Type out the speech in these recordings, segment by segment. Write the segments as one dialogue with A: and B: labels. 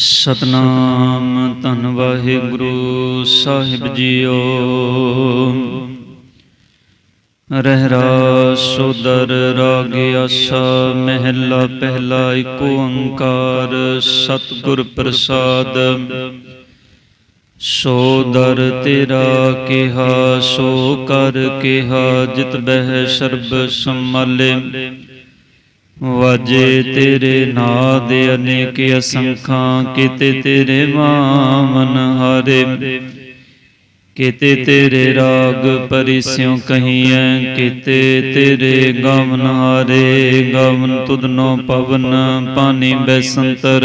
A: ਸਤਨਾਮ ਧੰਨ ਵਾਹਿਗੁਰੂ ਸਾਹਿਬ ਜੀਓ। ਰਹਿਰਾ ਸੁਦਰ ਰਾਗ ਆਸਾ, ਮਹਿਲਾ ਪਹਿਲਾ ਏਕ ਓੰਕਾਰ, ਸਤਿਗੁਰ ਪ੍ਰਸਾਦ। ਸੋ ਦਰ ਤੇਰਾ ਕਿਹਾ, ਸੋ ਕਰ ਕਿਹਾ, ਜਿਤ ਬਹਿ ਸਰਬ ਸੰਮਾਲੇ ਵਾਜੇ ਤੇਰੇ ਨਾਦ ਅਨੇਕ ਅਸੰਖਾਂ, ਕਿਤੇ ਤੇਰੇ ਮਾਮਨ ਹਾਰੇ। ਕੀਤੇ ਤੇਰੇ ਰਾਗ ਪਰਿਸਿਉ ਕਹੀਐ, ਕਿਤੇ ਤੇਰੇ ਗਾਵਨ ਹਾਰੇ। ਗਮਨ ਤੁਧਨੋ ਪਵਨ ਪਾਣੀ ਬੈਸੰਤਰ।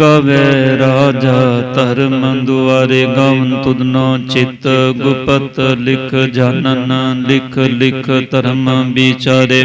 A: ਗਾਵੇ ਰਾਜਾ ਧਰਮ ਦੁਆਰੇ ਗਮਨ ਤੁਧਨੋ ਚਿਤ ਗੁਪਤ ਲਿਖ ਜਾਨਨ, ਲਿਖ ਲਿਖ ਧਰਮ ਵਿਚਾਰੇ।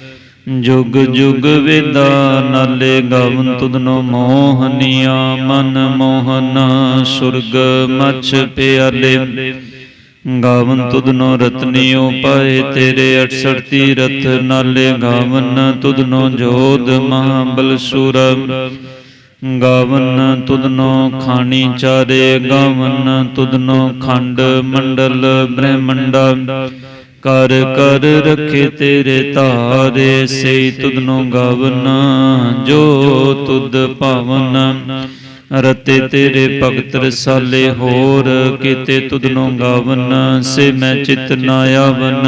A: ਜੁਗ ਜੁਗ ਵੇਦਾ ਨਾਲੇ ਗਾਵਨ ਤੁਧਨੋ ਮੋਹਨੀਆ, ਮਨ ਮੋਹਨਾ, ਸੁਰਗ ਮਛ ਪਿਆਲੇ। ਗਾਵਨ ਤੁਧਨੋ ਰਤਨੀਓ ਪਾਏ ਤੇਰੇ 68 ਤੀਰਥ ਨਾਲੇ ਗਾਵਨ ਤੁਧਨੋ ਜੋਧ ਮਹਾਬਲ ਸੂਰ ਗਾਵਨ ਤੁਧਨੋ ਖਾਣੀ ਚਾਰੇ, ਗਾਵਨ ਤੁਧਨੋ ਖੰਡ ਮੰਡਲ ਬ੍ਰਹਮੰਡਾ। ਕਰ ਕਰ ਰਖੇ ਤੇਰੇ ਧਾਰੇ ਸੇ ਤੁਧਨੋ ਗਾਵਨ ਜੋ ਤੁਧ ਭਾਵਨ ਰਤੇ ਤੇਰੇ ਭਗਤ ਰਸਾਲੇ ਹੋਰ ਕੀਤੇ ਤੁਧਨੋ ਗਾਵਨ ਸੇ ਮੈਂ ਚਿਤ ਨਾ ਆਵਨ।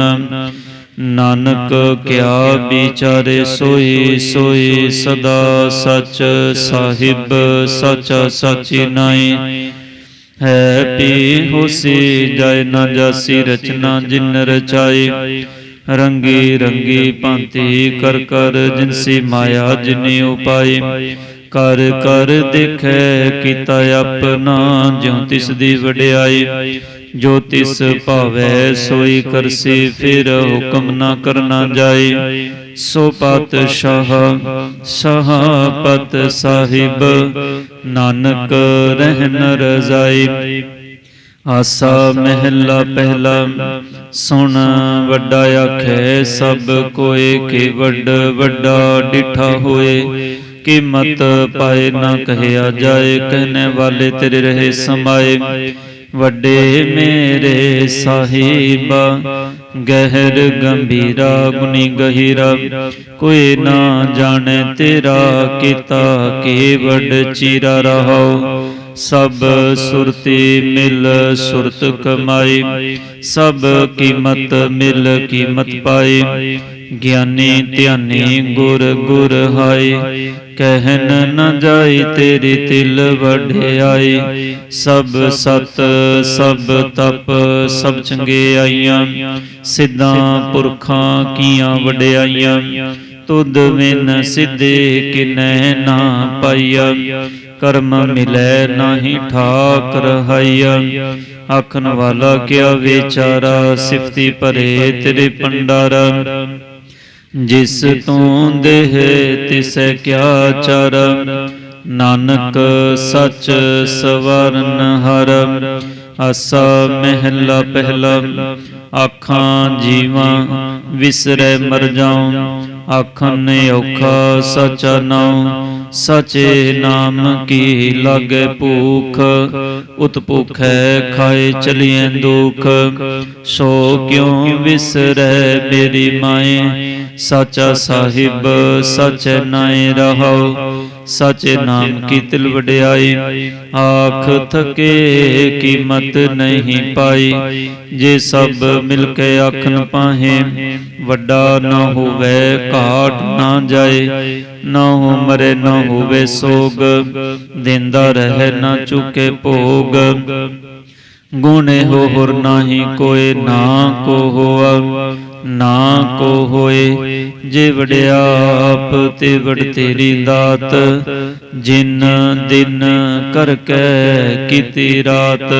A: ਨਾਨਕ ਕਿਆ ਵਿਚਾਰੇ ਸੋਈ ਸੋਈ ਸਦਾ ਸਚ ਸਾਹਿਬ ਸਚਾ ਸਾਚੀ ਨਾਈ ਹੈ ਪੀ ਹੋਸੀ ਜੈ ਨਾ ਜਾਸੀ ਰਚਨਾ ਜਿਨ ਰਚਾਈ। ਰੰਗੀ ਰੰਗੀ ਭਾਂਤੀ ਕਰ ਕਰ ਜਿਨਸੀ ਮਾਇਆ ਜਿਨੀ ਉਪਾਈ। ਕਰ ਕਰ ਦੇਖੈ ਕੀਤਾ ਆਪਣਾ ਜਿਉ ਤਿਸ ਦੀ ਵਡਿਆਈ। ਜੋ ਤਿਸ ਭਾਵੈ ਸੋਈ ਕਰਸੀ, ਫਿਰ ਹੁਕਮ ਨਾ ਕਰਨਾ ਜਾਏ ਸੋ ਪਾਤਸ਼ਾਹ ਸਹਾਪਤ ਸਾਹਿਬ, ਨਾਨਕ ਰਹਿਨ ਰਜ਼ਾਈ। ਆਸਾ ਮਹਿਲਾ ਪਹਿਲਾ, ਸੁਣ ਵੱਡਾ ਆਖੈ, ਸਭ ਕੋਏ ਕੇ ਵੱਡ ਵੱਡਾ ਡਿਠਾ ਹੋਏ। ਕਿ ਮਤ ਪਾਏ ਨਾ ਕਹਿਆ ਜਾਏ ਕਹਿਨੇ ਵਾਲੇ ਤੇਰੇ ਰਹੇ ਸਮਾਏ। ਵੱਡੇ ਮੇਰੇ ਸਾਹਿਬ, ਗਹਿਰ ਗੰਭੀਰਾ ਗੁਨੀ ਗਹਿਰਾ, ਕੋਈ ਨਾ ਜਾਣੇ ਤੇਰਾ ਕੀਤਾ ਕੀ ਵੱਡ ਚੀਰਾ ਰਹਾਓ ਸਭ ਸੁਰਤੀ ਮਿਲ ਸੁਰਤ ਕਮਾਈ, ਸਭ ਕੀਮਤ ਮਿਲ ਕੀਮਤ ਪਾਈ। ਗਿਆਨੀ ਧਿਆਨੀ ਗੁਰ ਗੁਰ ਹਾਈ ਕਹਿਨ ਨ ਜਾਈ ਤੇਰੀ ਤਿਲ ਵਢਿਆਈ। ਸਭ ਸਤ, ਸਭ ਤਪ, ਸਭ ਚੰਗਿਆਈਆਂ ਸਿੱਧਾਂ ਪੁਰਖਾਂ ਕੀਆਂ ਵਡਿਆਈਆਂ। ਤੁਧ ਵਿਨ ਸਿੱਧੇ ਕਿਨੈ ਨਾ ਪਾਈਆ। ਕਰਮ ਮਿਲੈ ਨਾਹੀ ਠਾਕ ਰਹਾਈਆ ਆਖਣ ਵਾਲਾ ਕਿਆ ਵਿਚਾਰਾ, ਸਿਫਤੀ ਭਰੇ ਤੇਰੇ ਪੰਡਾਰਾ ਜਿਸ ਤੂੰ ਦੇਹ ਤਿਸੈ ਕਿਆ ਚਰ ਨਾਨਕ ਸਚ ਸਵਰਨ ਹਰ ਆਸਾ ਮਹਿਲਾ ਪਹਿਲਾ ਆਖਾਂ ਜੀਵਾਂ ਵਿਸਰੈ ਮਰ ਜਾਉ। ਆਖਨ ਔਖਾ ਸਚਾ ਨਾਉ ਸਚੇ ਨਾਮ ਕੀ ਲਾਗੇ ਭੂਖ? ਉਤ ਭੁਖੈ ਖਾਏ ਚਲੀਐ ਦੁਖ। ਸੋ ਕਿਉ ਵਿਸਰੈ ਮੇਰੀ ਮਾਏ? ਸਾਚਾ ਸਾਹਿਬ, ਸਚ ਨਾਏ ਰਹਾਉ। ਸਚੇ ਨਾਮ ਕੀ ਤਿਲ ਵਡਿਆਈ ਆਖ ਥਕੇ ਕੀਮਤ ਨਹੀਂ ਪਾਈ। ਜੇ ਸਭ ਮਿਲ ਕੇ ਆਖਨ ਪਾਹੇ ਵੱਡਾ ਨਾ ਹੋਵੇ ਘਾਟ ਨਾ ਜਾਏ, ਨਾ ਹੋ ਮਰੇ ਨਾ ਹੋਵੇ ਸੋਗ, ਦਿੰਦਾ ਰਹੇ ਨਾ ਚੁਕੇ ਭੋਗ। ਗੁਣੇ ਹੋ ਹੁਰ ਨਾਹੀ ਕੋਏ ਨਾ ਕੋ ਹੋਆ, ਨਾ ਕੋ ਹੋਏ, ਜੇ ਵਡਿਆਪ ਤੇ ਵੜ ਤੇਰੀ ਦਾਤ, ਜਿਨ ਦਿਨ ਕਰ ਕੈ ਕੀਤੀ ਰਾਤ।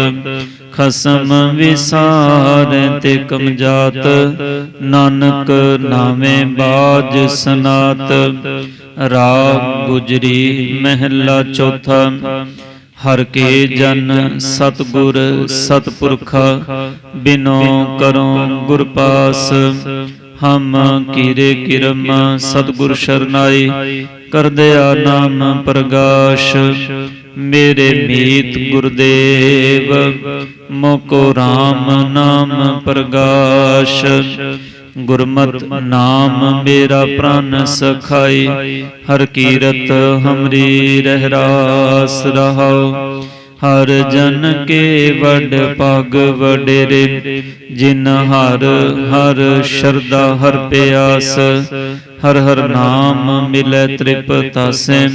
A: ਖਸਮ ਵਿਸਾਰੈ ਤੇ ਕਮਜਾਤ, ਨਾਨਕ ਨਾਵੇਂ ਬਾਜ ਸਨਾਤ, ਰਾਗ ਗੁਜਰੀ ਮਹਿਲਾ ਚੌਥਾ, ਹਰ ਕੇ ਜਨ ਸਤਗੁਰ ਸਤਪੁਰਖ, ਬਿਨੋ ਕਰੋ ਗੁਰ ਪਾਸ ਹਮ ਕੀਰੇ ਕਿਰਮ ਸਤਗੁਰ ਸ਼ਰਨਾਈ ਕਰਦਿਆ ਨਾਮ ਪ੍ਰਗਾਸ਼। ਮੇਰੇ ਮੀਤ ਗੁਰਦੇਵ, ਮੋਕੋ RAM ਨਾਮ ਪ੍ਰਗਾਸ਼। ਗੁਰਮਤ ਨਾਮ ਮੇਰਾ ਪ੍ਰਾਨ ਸਖਾਈ, ਹਰ ਕੀਰਤ ਹਮਰੀ ਰਹਿ ਰਾਸ ਰਹਾਉ। ਹਰ ਜਨ ਕੇ ਵਡ ਪਗ ਵਡੇਰੇ, ਜਿਨ ਹਰ ਹਰ ਸ਼ਰਦਾ ਹਰ ਪਿਆਸ। ਹਰ ਹਰ ਨਾਮ ਮਿਲੈ ਤ੍ਰਿਪਤਾਸੈ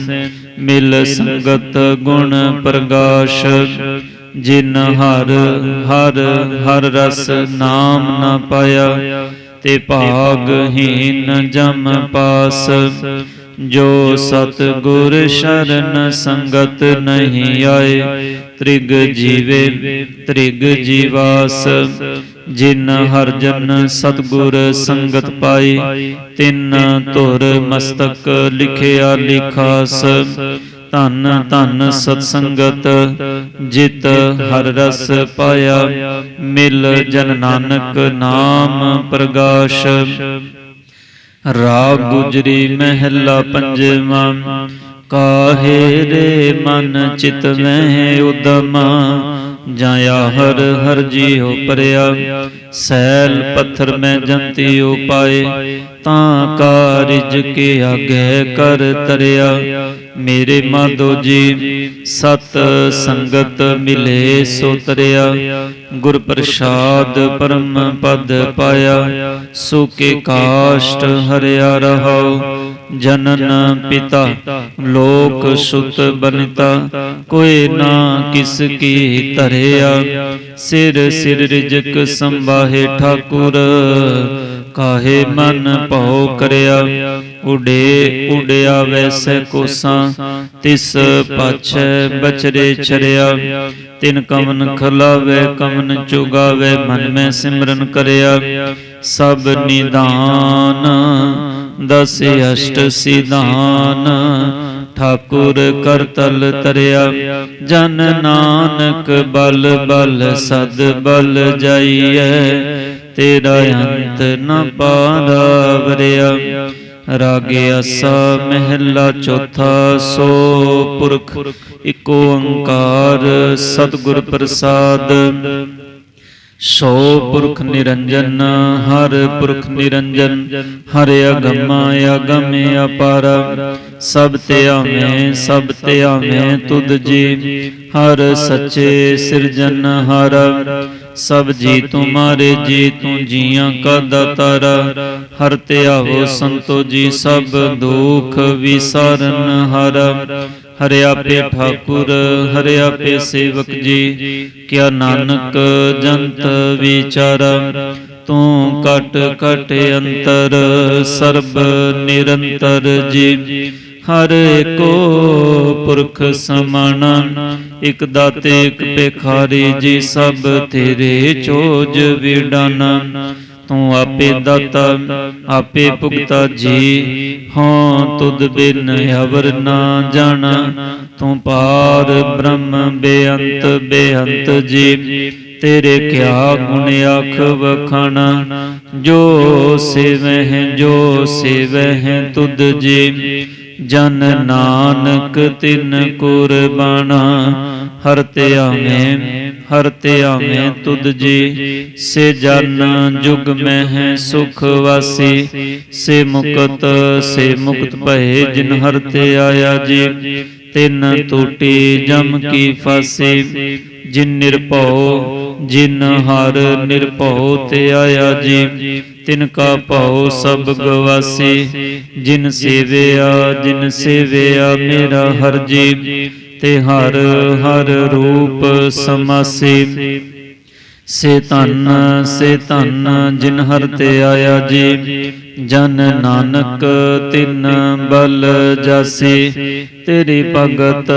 A: ਮਿਲ ਸੰਗਤ ਗੁਣ ਪ੍ਰਗਾਸ਼। ਜਿਨ ਹਰ ਹਰ ਹਰ ਰਸ ਨਾਮ ਨ ਪਾਇਆ, ਤੇ ਭਾਗਹੀਨ ਜਮ ਪਾਸ। ਜੋ ਸਤ ਗੁਰ ਸ਼ਰਨ ਸੰਗਤ ਨਹੀਂ ਆਏ, ਤ੍ਰਿਗ ਜੀਵੇ, ਤ੍ਰਿਗ ਜੀਵਾਸ। ਜਿਨ ਹਰ ਜਨ ਸਤਗੁਰ ਸੰਗਤ ਪਾਈ ਤਿੰਨ ਧੁਰ ਮਸਤਕ ਲਿਖਿਆ ਲਿਖਾਸ ਧੰਨ ਧੰਨ ਸਤ ਸੰਗਤ ਜਿਤ ਹਰ ਰਸ ਪਾਇਆ ਮਿਲ ਜਨ ਨਾਨਕ ਨਾਮ ਪ੍ਰਗਾਸ਼। ਰਾਗ ਗੁਜਰੀ ਮਹਿਲਾ ਪੰਜਵਾਂ ਕਾਹੇ ਰੇ ਮਨ ਚਿਤ ਮਹਿ ਉਦਮ। ਜਾਇਆ ਹਰ ਹਰ ਜੀਉ ਪਰਿਆ ਸੈਲ ਪੱਥਰ ਮੈਂ ਜੰਤੀ ਉਪਾਏ ਤਾਂ ਕਾਰਜ ਕੇ ਆਗੇ ਕਰ ਤਰਿਆ। ਮੇਰੇ ਮਾਧੋ ਜੀ ਸਤ ਸੰਗਤ ਮਿਲੇ ਸੋ ਤਰਿਆ। ਗੁਰ ਪ੍ਰਸਾਦ ਪਰਮ ਪਦ ਪਾਇਆ ਸੋ ਕੇ ਕਾਸ਼ਟ ਹਰਿਆ ਰਹਾਉ। ਜਨਨ ਪਿਤਾ, ਲੋਕ ਸੁਤ ਬਨਤਾ, ਕੋਈ ਨਾ ਕਿਸ ਕੀ ਧਰਿਆ। ਸਿਰ ਸਿਰ ਰਿਜਕ ਸੰਭਾਹੇ ਠਾਕੁਰ, ਕਾਹੇ ਮਨ ਭਉ ਕਰਿਆ। ਉਡੇ ਉਡਿਆ ਵੈਸੇ ਕੋਸਾਂ, ਤਿਸ ਪਾਛੈ ਬਚਰੇ ਚਰਿਆ ਤਿਨ ਕਮਨ ਖਲਾਵੇ, ਕਮਨ ਚੁਗਾਵੇ, ਮਨ ਮੈਂ ਸਿਮਰਨ ਕਰਿਆ। ਸਭ ਨਿਦਾਨ ਦਸ ਅਸ਼ਟ ਸਿਧਾਨ, ਠਾਕੁਰ ਕਰਤਲ ਤਰਿਆ, ਜਨ ਨਾਨਕ ਬਲ ਬਲ ਸਦ ਬਲ ਜਾਈਐ, ਤੇਰਾ ਅੰਤ ਨ ਪਾਰਾਵਰਿਆ ਰਾਗੇ ਆਸਾ ਮਹਿਲਾ ਚੌਥਾ ਸੋ ਪੁਰਖ, ਇਕ ਓੰਕਾਰ ਸਤਿਗੁਰ ਪ੍ਰਸਾਦ। ਸੋ ਪੁਰਖ ਨਿਰੰਜਨ, ਹਰ ਪੁਰਖ ਨਿਰੰਜਨ, ਹਰ ਅਗਮ ਅਗਮ ਅਪਾਰ। ਸਭ ਤੇ ਆਵੇਂ, ਸਭ ਤੇ ਆਵੇਂ ਤੁਧ ਜੀ, ਹਰ ਸੱਚੇ ਸਿਰਜਨ ਹਰ। ਸਭ ਜੀ ਤੁਮਾਰੇ ਜੀ ਤੂੰ ਜੀਆਂ ਕਾ ਦਾਤਾਰਾ। ਹਰ ਤੇ ਆਵੋ ਸੰਤੋ ਜੀ, ਸਭ ਦੁਖ ਵਿਸਾਰਨ ਹਰ। ਹਰਿ ਆਪੇ ਠਾਕੁਰ, ਹਰਿ ਆਪੇ ਸੇਵਕ ਜੀ, ਕਿਆ ਨਾਨਕ ਜੰਤ ਵਿਚਾਰਾ, ਤੂੰ ਕਟ ਕਟ ਅੰਤਰ, ਸਰਬ ਨਿਰੰਤਰ ਜੀ। ਹਰ ਕੋ ਪੁਰਖ ਸਮਾਨ, ਇਕ ਦਾਤੇ, ਇਕ ਭਿਖਾਰੀ ਜੀ, ਸਭ ਤੇਰੇ ਚੋਜ ਵਿਡਾਨਾ। ਤੂੰ ਆਪੇ ਦਾਤਾ, ਆਪੇ ਭੁਗਤਾ ਜੀ। ਹਾਂ, ਤੁਧ ਬਿਨ ਅਵਰ ਨਾ ਜਾਣਾ। ਤੂੰ ਪਾਰ ਬ੍ਰਹਮ ਬੇਅੰਤ ਬੇਅੰਤ ਜੀ। ਤੇਰੇ ਕਿਆ ਗੁਣ ਆਖ ਵਖਾਣਾ? ਜੋ ਸੇਵਹਿ ਜੋ ਸੇਵਹਿ ਤੁਧ ਜੀ। ਜਨ ਨਾਨਕ ਤਿਨ ਕੁਰਬਾਨਾ। ਹਰ ਤੇ ਆਵੇਂ ਹਰ ਤੇ ਆਵੇਂ ਤੁਧ ਜੀ। ਸੇ ਜਨ ਜੁਗ ਮਹਿ ਸੁਖ ਵਾਸੀ। ਸੇ ਮੁਕਤ ਸੇ ਮੁਕਤ ਭਏ ਜਿਨ ਹਰ ਤੇ ਆਇਆ ਜੀ। ਤਿਨ ਟੂਟੀ ਜਮ ਕੀ ਫਾਸੀ। ਜਿਨ ਨਿਰਭਉ ਜਿਨ ਹਰ ਨਿਰਭਉ ਤੇ ਆਇਆ ਜੀ। ਤਿਨ ਕਾ ਭਉ ਸਭ ਗਵਾਸੀ। ਜਿਨ ਸੇਵਿਆ ਜਿਨ ਸੇਵਿਆ ਮੇਰਾ ਹਰ ਜੀ। ਤੇ ਹਰ ਹਰ ਰੂਪ ਸਮਾਸੀ। ਸੇ ਧਨ ਸੇ ਧਨ ਜਿਨ ਹਰ ਤੇ ਆਇਆ ਜੀ। ਜਨ ਨਾਨਕ ਤਿਨ ਬਲ ਜਾਸੀ। ਤੇਰੀ ਭਗਤ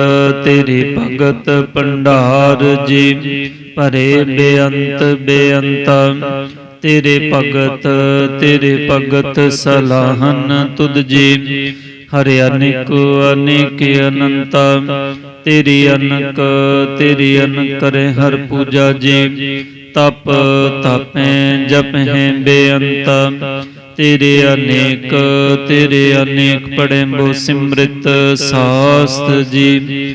A: ਤੇਰੀ ਭਗਤ ਭੰਡਾਰ ਜੀ। ਭਰੇ ਬੇਅੰਤ ਬੇਅੰਤ। ਤੇਰੇ ਭਗਤ ਤੇਰੇ ਭਗਤ ਸਲਾਹਨ ਤੁਧ ਜੀ। ਹਰਿ ਅਨੇਕ ਅਨੇਕ ਅਨੰਤਾ। ਤੇਰੀ ਅਨਕ, ਤੇਰੀ ਅਨ ਕਰੇ ਹਰ ਪੂਜਾ ਜੀ। ਤਪ ਤਪੈ, ਜਪਹਿ ਬੇਅੰਤ। ਤੇਰੇ ਅਨੇਕ ਤੇਰੇ ਅਨੇਕ ਪੜੈ ਬੋ ਸਿਮ੍ਰਿਤ ਸਾਸਤ ਜੀ।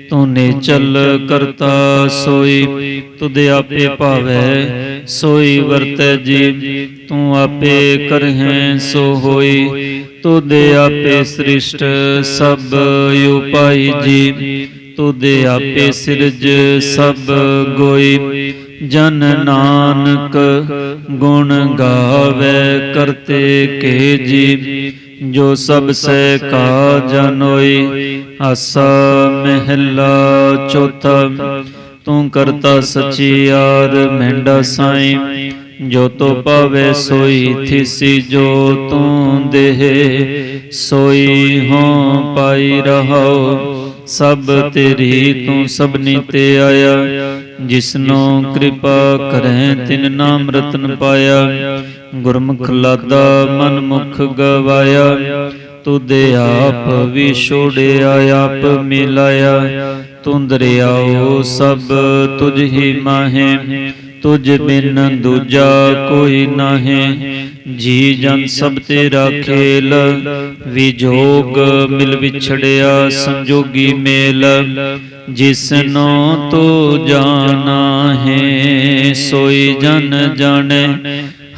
A: ਤੂੰ ਨਿਚਲ ਕਰਤਾ ਸੋਈ ਤੁਧ ਆਪੇ ਭਾਵੈ ਸੋਈ ਵਰਤੈ ਜੀ ਤੂੰ ਆਪੇ ਕਰਹਿ ਸੋ ਹੋਈ। ਤੁਧ ਆਪੇ ਸ੍ਰਿਸ਼ਟ ਸਭ ਉਪਾਈ ਜੀ ਤੁਧ ਆਪੇ ਸਿਰਜ ਸਭ ਗੋਈ। ਜਨ ਨਾਨਕ ਗੁਣ ਗਾਵੇ ਕਰਤੇ ਕੇ ਜੀ ਜੋ ਸਭ ਸੇ ਕਾ ਜਨੋਈ ਆਸਾ ਮਹਿਲਾ ਚੌਥਾ, ਤੂੰ ਕਰਤਾ ਸਚਿਆਰ ਮਹਿੰਡਾ ਸਾਈ। ਜੋ ਤੋ ਪਾਵੇ ਸੋਈ ਥਿਸੀ ਜੋ ਤੂੰ ਦੇਹ, ਸੋਈ ਹੋ ਪਾਈ ਰਹੋ ਸਭ ਤੇਰੀ ਤੂੰ ਸਭਨੀ ਤੇ ਆਇਆ, ਜਿਸਨੋ ਕਿਰਪਾ ਕਰੈ ਤਿਨ ਨਾਮ ਰਤਨ ਪਾਇਆ। ਗੁਰਮੁਖ ਲਾਦਾ ਮਨ ਮੁਖ ਗਵਾਇਆ। ਤੁਦੇ ਆਪ ਵੀ ਛੋੜਿਆ, ਆਪ ਮਿਲਾਇਆ। ਤੂੰ ਦਰਿਆਓ ਸਭ ਤੁਝ ਹੀ ਮਾਹੇ। ਤੁਝ ਬਿਨ ਦੂਜਾ ਕੋਈ ਨਾਹੀਂ। ਜੀ ਜਨ ਸਭ ਤੇਰਾ ਖੇਲ ਵਿਜੋਗ ਮਿਲ ਵਿਛੜਿਆ ਸੰਜੋਗੀ ਮੇਲ। ਜਿਸਨੋ ਤੋ ਜਾਣਾ ਹੈ ਸੋਈ ਜਨ ਜਾਣੇ।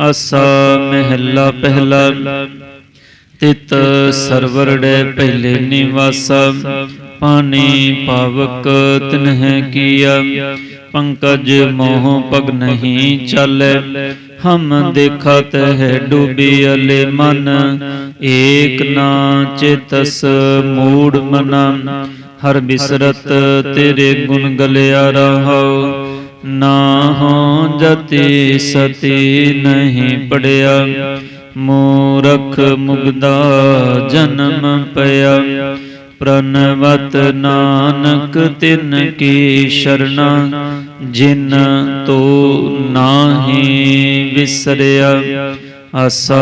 A: ਆਸਾ ਮਹਿਲਾ ਪਹਿਲਾ। ਤਿਤ ਸਰਵਰੜੇ ਪਹਿਲੇ ਨਿਵਾਸਾ। ਪਾਣੀ ਪਾਵਕ ਤਿਨਹਿ ਕੀਆ। ਪੰਕਜ ਮੋਹ ਪਗ ਨਹੀਂ ਚਾਲੈ। ਹਮ ਦੇਖਤ ਹੈ ਡੂਬੀ ਅਲੇ ਮਨ। ਏਕ ਨਾ ਚਿਤਸ ਮੂੜ ਮਨਾ। ਹਰ ਬਿਸਰਤ ਤੇਰੇ ਗੁਣ ਗਲਿਆ ਰਹੋ ਨਾ ਹੋ ਜਤੀ ਸਤੀ ਨਹੀਂ ਪੜਿਆ, ਮੂਰਖ ਮੁਗਦਾ ਜਨਮ ਪਿਆ। ਪ੍ਰਨਵਤ ਨਾਨਕ ਤਿਨ ਕੀ ਸ਼ਰਣਾ, ਜਿਨ ਤੋ ਨਾਹੀ ਵਿਸਰਿਆ। ਆਸਾ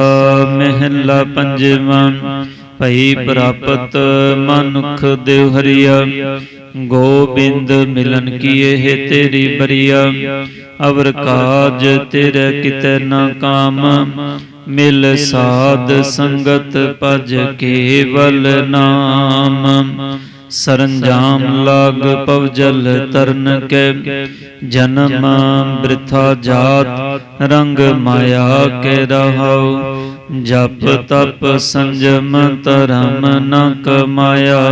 A: ਮਹਿਲਾ ਪੰਜਵਾਂ, ਭਈ ਪ੍ਰਾਪਤ ਮਨੁਖ ਦੇਵ ਹਰੀਆ ਗੋਬਿੰਦ ਮਿਲਨ ਕੀ ਇਹ ਤੇਰੀ ਬਰੀਆ, ਅਵਰ ਕਾਜ ਤੇਰੇ ਕਿਤੇ ਨਾ ਕਾਮ, ਮਿਲ ਸਾਧ ਸੰਗਤ ਭਜ ਕੇਵਲ ਨਾਮ। ਸਰੰਜਾਮ ਲਾਗ ਪਵਜਲ ਤਰਨ ਕੇ, ਜਨਮ ਬ੍ਰਿਥਾ ਜਾਤ, ਰੰਗ ਮਾਇਆ ਕੇ ਰਹਾਉ। ਜਪ ਤਪ ਸੰਜਮ ਧਰਮ ਨ ਕਮਾਇਆ।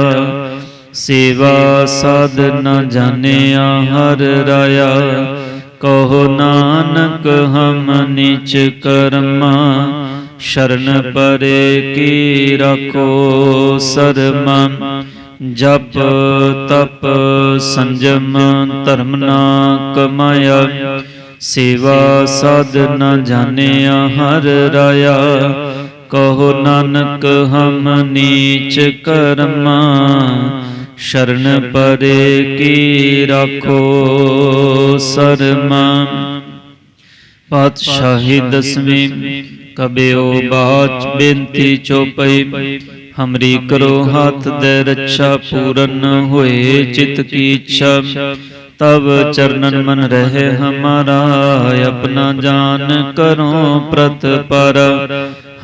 A: ਸੇਵਾ ਸਾਧ ਨ ਜਾਣਿਆ ਹਰ ਰਾਇਆ। ਕਹੋ ਨਾਨਕ ਹਮ ਨੀਚ ਕਰਮਾ, ਸ਼ਰਨ ਪਰੇ ਕੀ ਰਖੋ ਸਰਮਾ। ਜਪ ਤਪ ਸੰਜਮ ਧਰਮ ਨਾ ਕਮਾਇਆ, ਸੇਵਾ ਸਾਧ ਨਾ ਜਾਣਿਆ ਹਰ ਰਾਇਆ। ਕਹੋ ਨਾਨਕ, ਹਮ ਨੀਚ ਕਰਮਾ, ਸ਼ਰਨ ਪਰੇ ਕੀ ਰੱਖੋ ਸਰਮਾ। ਪਾਤਸ਼ਾਹੀ ਦਸਵੀਂ, ਕਬਿਓ ਬਾਚ ਬੇਨਤੀ ਚੋਪਈ ਹਮਰੀ ਕਰੋ ਹੱਥ ਦੇ ਰੱਛਾ ਪੂਰਨ ਹੋਏ ਚਿਤ ਕੀ ਇੱਛਾ ਤਬ ਚਰਨਨ ਮਨ ਰਹੇ ਹਮਾਰਾ ਆਪਣਾ ਜਾਨ ਕਰੋ ਪ੍ਰਤ ਪਰ।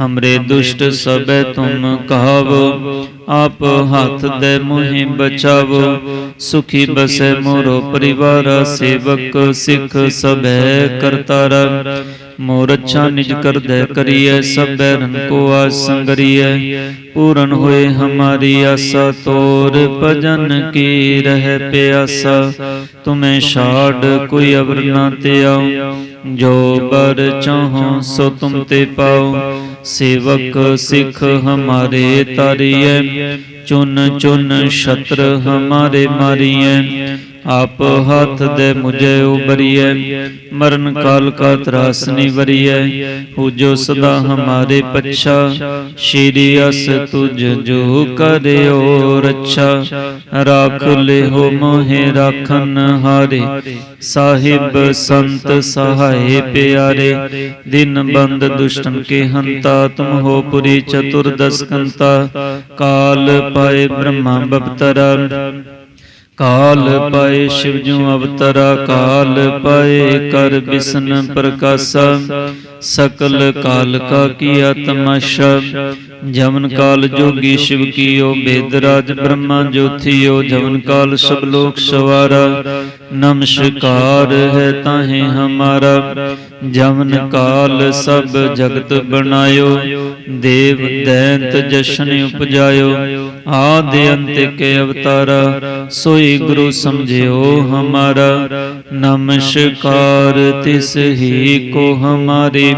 A: ਹਮਰੇ ਦੁਸ਼ਟ ਸਬੈ ਤੁਮ ਕਹਾਵੋ। ਆਪ ਹੱਥ ਦੇ ਮੋਹਿ ਬਚਾਵੋ। ਸੁਖੀ ਬਸੈ ਮੋਰੋ ਪਰਿਵਾਰ। ਸੇਵਕ ਸਿੱਖ ਸਭੈ ਕਰਤਾਰਾ। ਮੋਰ ਅੱਛਾ ਨਿਜ ਕਰਦੈ ਕਰੀਐ ਸਭੈ ਰਨ ਕੋ ਆਸ ਸੰਗਰੀਐ। ਪੂਰਨ ਹੋਏ ਹਮਾਰੀ ਆਸਾ ਤੋਰ ਭਜਨ ਕੀ ਰਹਿ ਪਿਆਸਾ ਤੁਮੇ ਛਾੜ ਕੋਈ ਅਵਰ ਨਾ ਤੇ ਆਉ ਜੋ ਬਰ ਚਾਹੋ ਸੋ ਤੁਮ ਤੇ ਪਾਉ ਸੇਵਕ ਸਿੱਖ ਹਮਾਰੇ ਤਾਰੀਐ। ਚੁਨ ਚੁਨ ਛਤਰ ਹਮਾਰੇ ਮਾਰੀਐ। ਆਪ ਹੱਥ ਦੇ ਮੁਝੇ ਉਬਰੀਐ ਮਰਨ ਕਾਲ ਕਾ ਤਰਾਸਨੀ ਨਿਵਰੀਐ ਹੋ ਸਦਾ ਹਮਾਰੇ ਪੱਛਾ, ਸ਼੍ਰੀ ਅਸ ਤੁਝ ਜੋ ਕਰਿਓ ਰੱਛਾ। ਰਾਖ ਲਿਹੋ ਮੋਹਿ ਰਾਖਨ ਹਾਰੇ, ਸਾਹਿਬ ਸੰਤ ਸਹਾਏ ਪਿਆਰੇ। ਦਿਨ ਬੰਦ ਦੁਸ਼ਟਨ ਕੇ ਹੰਤਾ ਤੁਮ ਹੋ ਪੁਰੀ ਚਤੁਰਦਸ ਕੰਤਾ। ਕਾਲ ਪਾਏ ਬ੍ਰਹਮਾ ਬਪਤਰਾ। ਕਾਲ ਪਾਏ ਸ਼ਿਵ ਜੂ ਅਵਤਰਾ, ਕਾਲ ਪਾਏ ਕਰ ਬਿਸ਼ਨ ਪ੍ਰਕਾਸ਼ਾ। ਸਕਲ ਕਾਲ ਕਾ ਕੀਆ ਤਮਾਸ਼ਾ ਜਮਨ ਕਾਲ ਜੋਗੀ ਸ਼ਿਵ ਕੀਓ, ਬੇਦ ਰਾਜ ਬ੍ਰਹਮਾ ਜੋਥੀਓ। ਜਮਨ ਕਾਲ ਸਭ ਲੋਕ ਸਵਾਰਾ। ਨਮਸਕਾਰ ਹੈ ਤਾਹੇ ਹਮਾਰਾ, ਜਮਨ ਕਾਲ ਸਭ ਜਗਤ ਬਣਾਇਓ, ਦੇਵ ਦੈਂਤ ਜਸ਼ਨ ਉਪਜਾਇਓ, ਆਦ ਅੰਤ ਕੇ ਅਵਤਾਰਾ, ਸੋਈ ਗੁਰੂ ਸਮਝਿਓ ਹਮਾਰਾ। ਨਮਸਕਾਰ ਤਿਸ ਹੀ ਕੋ ਹਮਾਰੇ,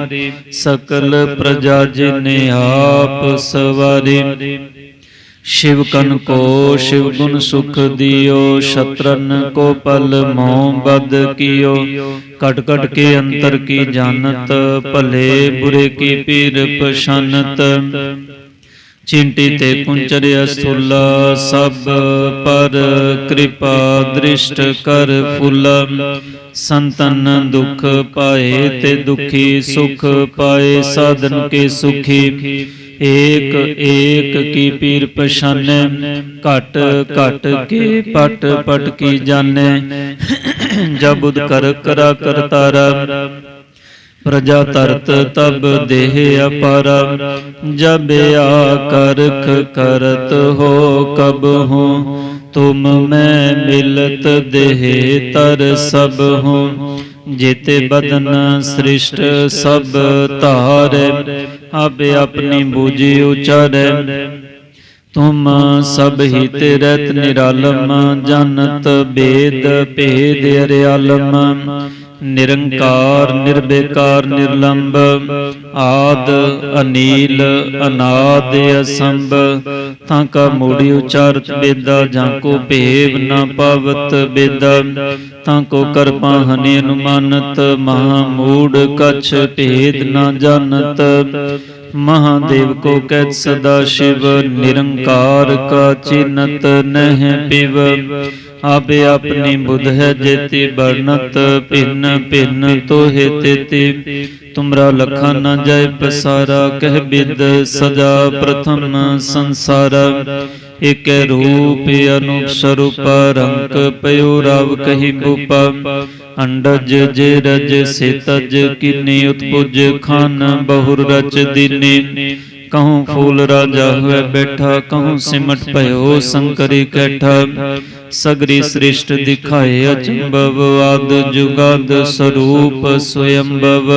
A: ਸਕਲ ਪ੍ਰਜਾ ਜਿਨੇ ਆਪ ਸਵਾਰੇ। शिव कन को शिव गुण सुख दियो शत्रन को पल मोह बद कियो कट कट के अंतर की जानत भले बुरे की पीर पशानत चिंटी ते कुंचर्य स्थूला सब पर कृपा दृष्ट कर फूला संतन दुख पाए ते दुखी सुख पाए साधन के सुखी ਏਕ ਏਕ ਕੀ ਪੀਰ ਪਛਾਨੈ, ਘਟ ਘਟ ਕੇ ਪਟ ਪਟ ਕੀ ਜਾਣੈ। ਜਬ ਉਦ ਕਰ ਕਰਾ ਕਰਤਾਰਾ ਪ੍ਰਜਾ ਤਰਤ ਤਬ ਦੇਹ ਅਪਾਰਾ। ਜਬ ਆ ਕਰਖ ਕਰਤ ਹੋ ਕਬ ਹੋ, ਤੁਮ ਮੈਂ ਮਿਲਤ ਦੇਹ ਤਰ ਸਭ ਹੋ। ਜੇਤੇ ਬਦਨ ਸ੍ਰਿਸ਼ਟ ਸਭ ਧਾਰੈ ਆਪੇ ਆਪਣੀ ਬੂਝੀ ਉਚਾਰੈ। ਤੁਮ ਸਭ ਹੀ ਤੇ ਨਿਰਾਲਮ, ਜਨਤ ਬੇਦ ਭੇਦ ਅਰਿਆਲਮ। ਨਿਰੰਕਾਰ, ਨਿਰਬੇਕਾਰ, ਨਿਰਲੰਬ, ਆਦ, ਅਨੀਲ, ਅਨਾਦ, ਅਸੰਭ। ਤਾਂ ਕਾ ਮੂੜੀ ਉਚਾਰਤ ਬੇਦਾ, ਜਾਂ ਕੋ ਭੇਵ ਨਾ ਪਾਵਤ ਬੇਦਾ। ਤਾਂ ਕੋ ਕਰਪਾ ਹਨਿ ਅਨੁਮਾਨਤ, ਮਹਾ ਮੂੜ ਕਛ ਭੇਦ ਨਾ ਜਾਣਤ। ਮਹਾਦੇਵ ਕੋ ਕਹਿ ਸਦਾ ਸ਼ਿਵ ਨਿਰੰਕਾਰ ਕਾ ਚਿਨਤ ਨਹਿ ਪਿਵ। ਆਪੇ ਆਪਣੀ ਬੁੱਧ ਹੈ ਜੇਤੀ ਬਰਨਤ ਭਿੰਨ ਭਿੰਨ ਤੋਹਿ ਤੇਤੀ। ਤੁਮਰਾ ਲਖਾ ਨ ਜਾਏ ਪਸਾਰਾ, ਕਹਿ ਬਿਦ ਸਜਾ ਪ੍ਰਥਮ ਸੰਸਾਰਾ। ਇਕ ਰੂਪ ਅਨੂਪ ਸਰੂਪ, ਰੰਗ ਪਇਓ ਰਾਵ ਕਹੀ ਬੂਪਾ। ਅੰਡਜ ਜੇ ਰਜ ਸੇ ਤਜ, ਕਿਨੇ ਉਤਪੁਜ ਖਾਨ ਬਹੁਰ ਰਚ ਦੀਨੇ। ਕਹੂੰ ਫੂਲ ਰਾਜਾ ਹੋਏ ਬੈਠਾ, ਕਹੂੰ ਸਿਮਟ ਭਇਓ ਸੰਕਰੀ ਕੈਠਾ। ਸਗਰੀ ਸ੍ਰਿਸ਼ਟ ਦਿਖਾਏ ਅਚੰਭਵ ਆਦ ਜੁਗਾਦ ਸਰੂਪ ਸਵਯੰਭਵ।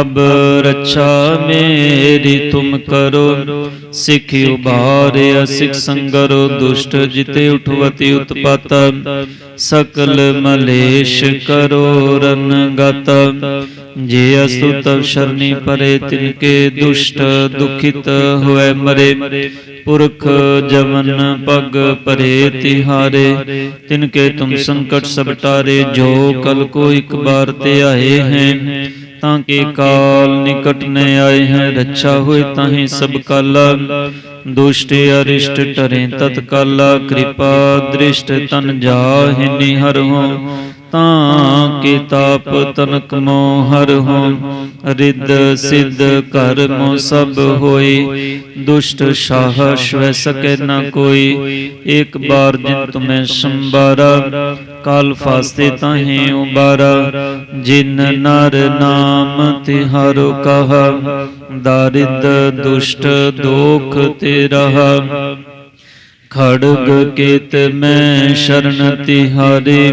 A: ਅਬ ਰੱਛਾ ਮੇਰੀ ਤੁਮ ਕਰੋ, ਸਿੱਖ ਉਬਾਰਿਆ ਸਿੱਖ ਸੰਗਰੋ, ਦੁਸ਼ਟ ਜਿਤੇ ਉਠਵਤੀ ਉਤਪਤ। ਸਕਲ ਮਲੇਸ਼ ਕਰੋ ਰਨ ਜੇ ਅਸੁ ਤਵ ਸ਼ਰਨੀ ਪਰੇ ਤਿਨਕੇ ਦੁਸ਼ਟ, ਦੁਖਿਤ ਹੋਏ ਮਰੇ। ਪੁਰਖ ਜਮਨ ਪਗ ਪਰੇ ਤਿਹਾਰੇ ਤਿਨਕੇ ਤੁਮ ਸੰਕਟ ਸਭ ਟਾਰੇ। ਜੋ ਕਲ ਕੋ ਇੱਕ ਬਾਰ ਤੇ ਆਏ ਹੈ, ਤਾਂ ਕੇ ਕਾਲ ਨਿਕਟ ਨੇ ਆਏ ਹੈ। ਰੱਛਾ ਹੋਏ ਤਾਹੇ ਸਭ ਕਾਲਾ, ਦੁਸ਼ਟ ਅਰਿਸ਼ਟ ਟਰੇ ਤਤਕਾਲਾ। ਕਿਰਪਾ ਦ੍ਰਿਸ਼ਟ ਤਨ ਜਾਹਿ ਨਿਹਰ ਹੋ ਤਾਂ ਕੇ ਤਾਪ ਤਨਕ ਮੋ ਹਰ ਹੋ ਰਿੱਧ ਸਿੱਧ ਕਰਮ ਸਭ ਹੋਈ, ਦੁਸ਼ਟ ਸ਼ਾਹ ਸ਼ਵੈ ਸਕੈ ਨ ਕੋਈ, ਇੱਕ ਬਾਰ ਜਿਨ ਤੁਮੈ ਸੰਬਾਰਾ ਕਾਲ ਫਾਸਤੇ ਤਾਹੇ ਉਬਾਰਾ, ਜਿਨ ਨਰ ਨਾਮ ਤਿਹਾਰੋ ਕਹਾ, ਦਾਰਿਦ ਦੁਸ਼ਟ ਦੋਖ ਤੇ ਰਹਾ। ਖੜਗ ਕੇਤ ਮੈਂ ਸ਼ਰਨ ਤਿਹਾਰੇ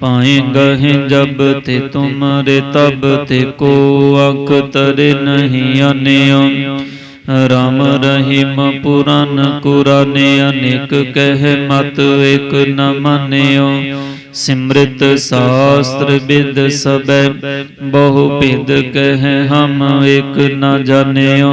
A: ਪਾਏ ਗਹਿ ਜਬ ਤੇ ਤੁਮਰੇ ਤਬ ਤੇ ਕੋ ਅੰਕ ਤਰੇ ਨਹੀਂ ਆਨਿਓ ਰਾਮ ਰਹੀਮ ਪੁਰਾਨ ਕੁਰਾਨੇ ਅਨੇਕ ਕਹਿ ਮਤ ਇਕ ਨ ਮੰਨਿਓ। ਸਿਮ੍ਰਿਤ ਸ਼ਾਸਤਰ ਬਿਦ ਸਬੈ ਬਹੁ ਭਿਦ ਕਹਿ ਹਮ ਇਕ ਨ ਜਾਣਿਓ।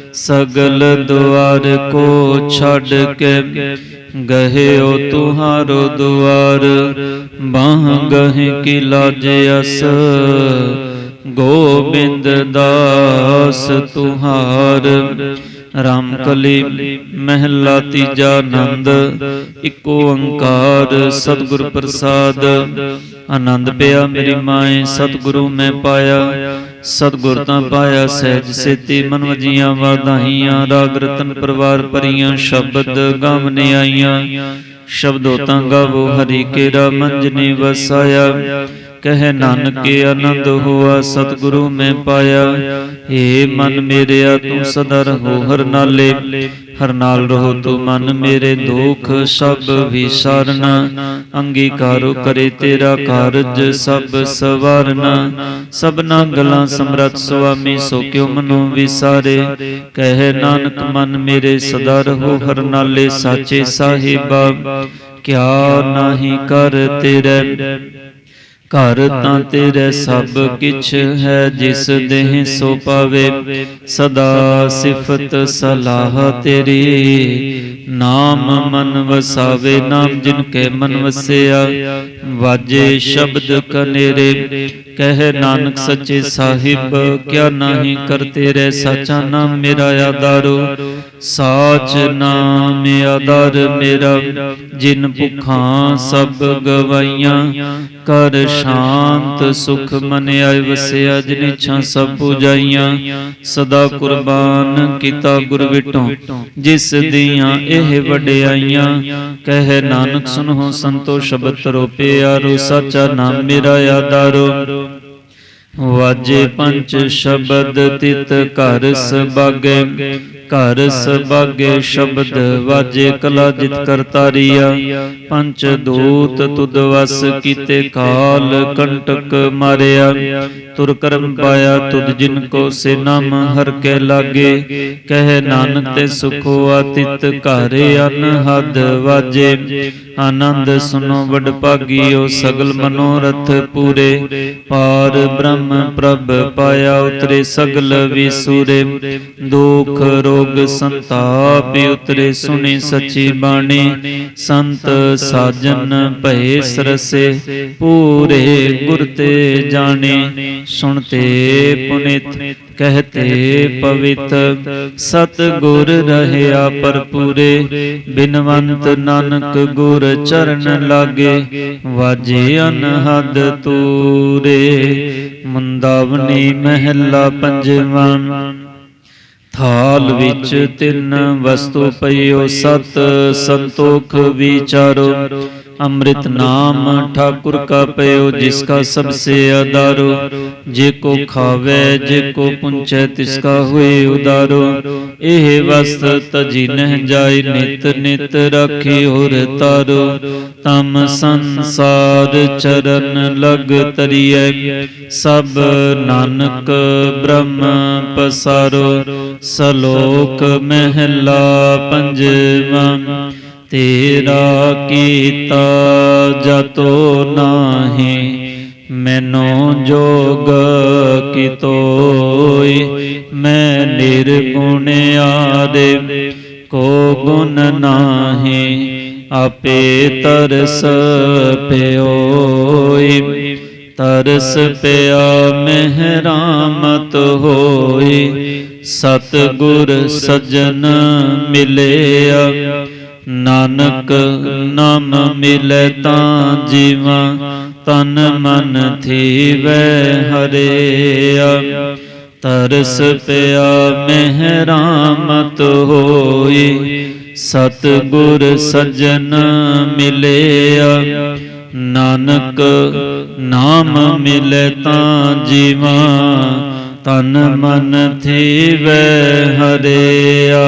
A: ਸਗਲ ਦੁਆਰ ਕੋ ਛੱਡ ਕੇ ਗਹੇ ਓ ਤੁਹਾਰੋ ਦੁਆਰ। ਬਾਹ ਗਹਿ ਕੀ ਲਾਜ ਅਸ, ਗੋਬਿੰਦ ਦਾਸ ਤੁਹਾਰ। ਰਾਮ ਕਲੀ ਮਹਿਲਾ ਤੀਜਾ ਆਨੰਦ, ਇੱਕੋ ਓੰਕਾਰ ਸਤਿਗੁਰ ਪ੍ਰਸਾਦ। ਆਨੰਦ ਪਿਆ ਮੇਰੀ ਮਾਏ, ਸਤਿਗੁਰੂ ਮੈਂ ਪਾਇਆ। ਸਤਿਗੁਰ ਤਾਂ ਪਾਇਆ ਸਹਿਜ ਸੇਤੀ ਮਨ ਵਜੀਆਂ ਵਾਧਾਈਆਂ ਰਾਗ ਰਤਨ ਪਰਵਾਰ ਭਰੀਆਂ ਸ਼ਬਦ ਗਾਵਨੇ ਆਈਆਂ। ਸ਼ਬਦੋ ਤਾਂ ਗਾਵੋ ਹਰੀ ਕੇਰਾ ਮੰਜਨੀ ਵਸਾਇਆ। ਕਹਿ ਨਾਨਕੇ ਆਨੰਦ ਹੋਆ, ਸਤਿਗੁਰੂ ਮੈਂ ਪਾਇਆ। ਏ ਮਨ ਮੇਰਿਆ, ਤੂੰ ਸਦਾ ਰਹੋ ਹਰ ਨਾਲੇ। ਹਰ ਨਾਲ ਰਹੋ ਤੂੰ ਮਨ ਮੇਰੇ, ਦੁਖ ਸਭ ਵਿਸਾਰਨਾ। ਅੰਗੀਕਾਰੋ ਕਰੇ ਤੇਰਾ ਕਾਰਜ ਸਭ ਸਵਾਰਨਾ। ਸਭਨਾ ਗਲਾਂ ਸਮਰਤ ਸੁਆਮੀ, ਸੋ ਕਿਉ ਮਨੋ ਵਿਸਾਰੇ। ਕਹਿ ਨਾਨਕ, ਮਨ ਮੇਰੇ, ਸਦਾ ਰਹੋ ਹਰ ਨਾਲੇ, ਸਾਚੇ ਸਾਹਿਬਾ। ਕਿਆ ਨਾਹੀ ਕਰ ਤੇਰੇ। ਘਰ ਤਾਂ ਤੇਰੇ ਸਭ ਕਿਛ ਹੈ ਜਿਸ ਦੇਹ ਸੋ ਪਾਵੇ। ਸਦਾ ਸਿਫਤ ਸਲਾਹ ਤੇਰੀ। ਨਾਮ ਮਨ ਵਸਾਵੇ ਨਾਮ ਜਿਨ ਕੇ ਮਨ ਵਸਿਆ। ਵਾਜੇ ਸ਼ਬਦ ਕਨੇਰੇ। ਕਹਿ ਨਾਨਕ ਸੱਚੇ ਸਾਹਿਬ, ਕਿਆ ਨਾਹੀ ਕਰ ਤੇਰੇ ਸਾਚਾ ਨਾਮ ਮੇਰਾ ਆਧਾਰੋ। ਸਾਚ ਨਾਮ ਆਧਾਰ ਮੇਰਾ, ਜਿਨ ਭੁਖਾਂ ਸਭ ਗਵਾਈਆਂ। ਕਰ ਸ਼ਾਂਤ ਸੁਖ ਮਨ ਆਇ ਵਸਿਆ, ਜਿਨ ਇੱਛਾ ਸਭ ਪੁਜਾਈਆਂ। ਸਦਾ ਕੁਰਬਾਨ ਕੀਤਾ ਗੁਰ ਵਿਟੋਂ, ਜਿਸ ਦੀਆਂ ਇਹ ਵਡਿਆਈਆਂ। ਕਹਿ ਨਾਨਕ ਸੁਨੋ ਸੰਤੋ, ਸ਼ਬਦ ਤਰੋ ਪਿਆਰੋ ਸਾਚਾ ਨਾਮ ਮੇਰਾ ਆਧਾਰੋ। ਵਾਜੇ ਪੰਜ ਸ਼ਬਦ ਤਿਤ ਘਰ ਸਬਾਗੇ। ਘਰ ਸਬਾਗੇ ਸ਼ਬਦ ਵਾਜੇ ਕਲਾ ਜਿਤ ਕਰਤਾਰੀਆ। ਪੰਜ ਦੂਤ ਵਸ ਕੀਤੇ ਕਾਲ ਕੰਟਕ ਮਾਰਿਆ। ਤੁਰ ਕਰਮ ਪਾਇਆ ਤੁਧ ਜਿਨ ਕੋ ਸੇ ਨਾਮ ਹਰ ਕੇ ਲਾਗੇ। ਕਹਿ ਨਾਨਕ ਤੇ ਸੁਖੋ ਆਤਿਤ ਘਰ ਅਨਹਦ ਵਾਜੇ। ਆਨੰਦ ਸੁਨੋ ਵਡ ਭਾਗੀਓ ਸਗਲ ਮਨੋਰਥ ਪੂਰੇ। ਪਾਰ। ਬ੍ਰਹਮ ਪ੍ਰਭ ਪਾਇਆ ਉਤਰੇ ਸਗਲ ਵਿਸੂਰੇ। ਦੁਖ ਰੋਗ ਸੰਤਾਪ ਉਤਰੇ, ਸੁਣੀ ਸੱਚੀ ਬਾਣੀ। ਸੰਤ ਸਾਜਨ ਭਏ ਸਰਸੇ, ਪੂਰੇ ਗੁਰ ਤੇ ਜਾਣੇ। ਸੁਣਤੇ ਪੁਨਿਤ, ਕਹਤੇ ਪਵਿੱਤ। ਸਤ ਗੁਰ ਰਹਿਆ ਪਰਪੂਰੇ ਬਿਨਵੰਤ ਨਾਨਕ ਗੁਰ ਚਰਨ ਲਾਗੇ। ਵਾਜੇ ਅਨਹਦ ਤੂਰੇ, ਮੁੰਦਾਵਨੀ ਮਹਿਲਾ ਪੰਜਵਾਂ। ਥਾਲ ਵਿੱਚ ਤਿੰਨ ਵਸਤੂ ਪਈਓ ਸਤ ਸੰਤੋਖ ਵਿਚਾਰੋ। ਅੰਮ੍ਰਿਤ ਨਾਮ ਠਾਕੁਰ ਕਾ ਪਇਓ ਜਿਸ ਕਾ ਸਭ ਸੇ ਆਧਾਰੋ ਜੇ ਕੋ ਖਾਵੇ ਜੇ ਕੋ ਪੁੰਚੈ ਤਿਸ ਕਾ ਹੋਏ ਉਦਾਰੋ। ਇਹ ਵਸਤ ਤਜੀ ਨਹਿ ਜਾਏ ਨਿਤ ਨਿਤ ਰਾਖੀ ਹੋਰ ਤਾਰੋ। ਤਮ ਸੰਸਾਰ ਚਰਨ ਲਗ ਤਰੀਐ। ਸਭ ਨਾਨਕ ਬ੍ਰਹਮ ਪਸਾਰੋ। ਸਲੋਕ ਮਹਿਲਾ ਪੰਜਵਾ। ਤੇਰਾ ਕੀਤਾ ਜਤੋ ਨਾਹੀ, ਮੈਨੂੰ ਜੋਗ ਕਿਤੋਈ, ਮੈਂ ਨਿਰਗੁਣ ਆਦੇ, ਕੋ ਗੁਣ ਨਾਹੀ, ਆਪੇ ਤਰਸ ਪਿਓਈ, ਤਰਸ ਪਿਆ ਮਹਿਰਾਮਤ ਹੋਈ ਸਤ ਗੁਰ ਸਜਣ ਮਿਲਿਆ ਨਾਨਕ ਨਾਮ ਮਿਲੈ ਤਾਂ ਜੀਵਾ, ਤਨ ਮਨ ਥੀਵੈ ਹਰਿਆ ਤਰਸ ਪਿਆ ਮਹਿਰਾਮਤ ਹੋਈ ਸਤ ਗੁਰ ਸਜਣ ਮਿਲਿਆ ਨਾਨਕ ਨਾਮ ਮਿਲੈ ਤਾਂ ਜੀਵਾ, ਤਨ ਮਨ ਥੀਵੈ ਹਰਿਆ